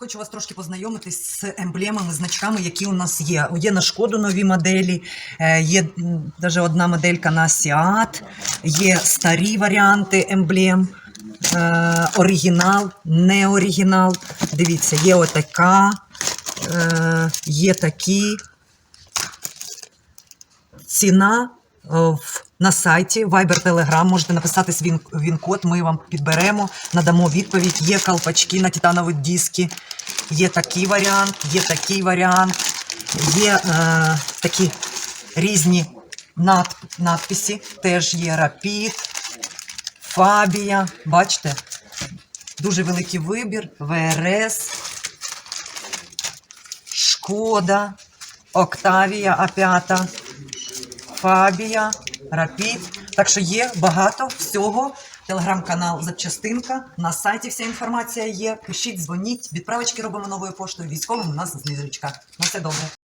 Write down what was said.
Хочу вас трошки познайомитись з емблемами, значками, які у нас є. Є на шкоду нові моделі, е, є навіть одна моделька на Сіат, є старі варіанти емблем, е, оригінал, не оригінал. Дивіться, є отака, е, є такі. Ціна на сайті Viber Telegram. Можете написати свій він- він-код, ми вам підберемо, надамо відповідь. Є колпачки на титанові диски, є такий варіант, є такий варіант, є е, такі різні над, надписи, теж є Rapid, Фабія. Бачите? Дуже великий вибір. ВРС, Шкода, Октавія А5. Фабія, Рапід. Так що є багато всього. Телеграм-канал Запчастинка. На сайті вся інформація є. Пишіть, дзвоніть. Відправочки робимо новою поштою. Військовим у нас знижечка. На все добре.